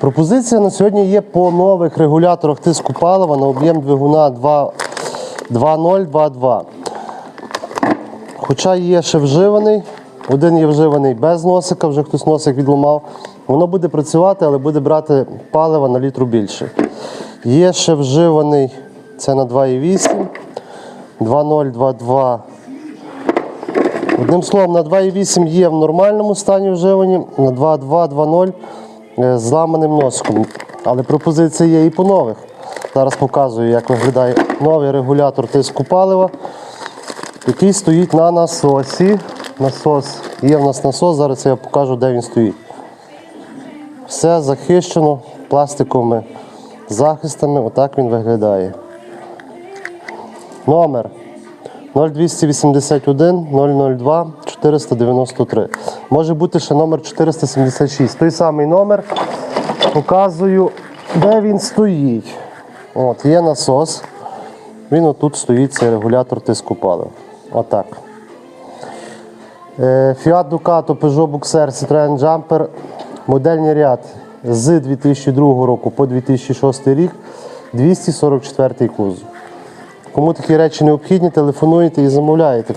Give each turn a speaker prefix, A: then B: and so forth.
A: Пропозиція на сьогодні є по нових регуляторах тиску палива на об'єм двигуна 2 2.0, 2.2. Хоча є ще вживаний, один є вживаний без носика, вже хтось носик відламав. Воно буде працювати, але буде брати палива на літру більше. Є ще вживаний, це на 2,8, 2.0, 2.2. Одним словом, на 2,8 є в нормальному стані вживані, на 2,2, 2,0 е, з зламаним носиком. Але пропозиція є і по нових. Зараз показую, як виглядає новий регулятор тиску палива, який стоїть на насосі. Насос, є в нас насос, зараз я покажу, де він стоїть. Все захищено пластиковими захистами, отак він виглядає. Номер 0281 002 493. Може бути ще номер 476. Той самий номер. Показую, де він стоїть. От, є насос. Він отут стоїть, цей регулятор тиску палива. Отак. Е, Fiat Ducato, Peugeot Boxer, Citroen Jumper. Модельний ряд з 2002 року по 2006 рік 244 кузов. Кому такі речі необхідні, телефонуєте і замовляєте.